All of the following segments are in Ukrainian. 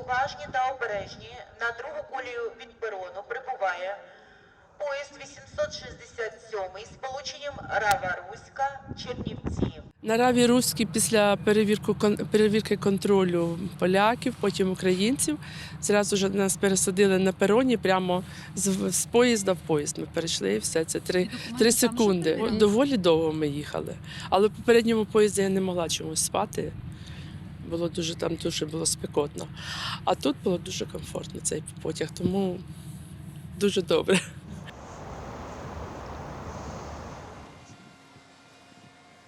уважні та обережні. На другу колію від перону прибуває поїзд 867 з полученням Рава-Руська, Чернівці. На Раві Руській після перевірку, перевірки контролю поляків, потім українців, зразу ж нас пересадили на пероні прямо з, з поїзда в поїзд. Ми перейшли і все. Це три, три секунди. Доволі довго ми їхали. Але в попередньому поїзді я не могла чомусь спати. Було дуже там дуже було спекотно. А тут було дуже комфортно цей потяг, тому дуже добре.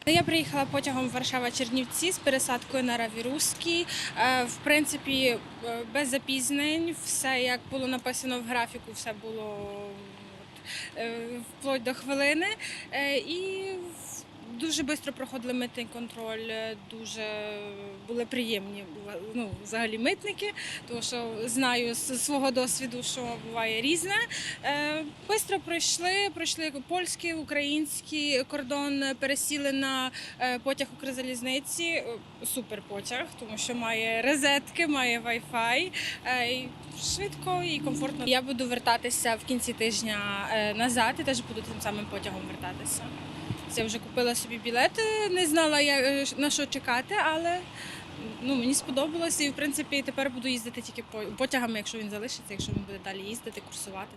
Я приїхала потягом Варшава-Чернівці з пересадкою на Равіруській. Е, В принципі, е, без запізнень, все як було написано в графіку, все було е, вплоть до хвилини. І дуже швидко проходили митний контроль, е, дуже були приємні ну, взагалі митники, тому що знаю з свого досвіду, що буває різне. Е, Бистро пройшли, пройшли польський, український кордон, пересіли на е, потяг Укрзалізниці. Е, Супер потяг, тому що має розетки, має е, Швидко і комфортно. Я буду вертатися в кінці тижня е, назад і теж буду тим самим потягом вертатися. Я вже купила собі білети, не знала я е, на що чекати, але ну, мені сподобалося. І в принципі тепер буду їздити тільки потягами, якщо він залишиться, якщо він буде далі їздити, курсувати.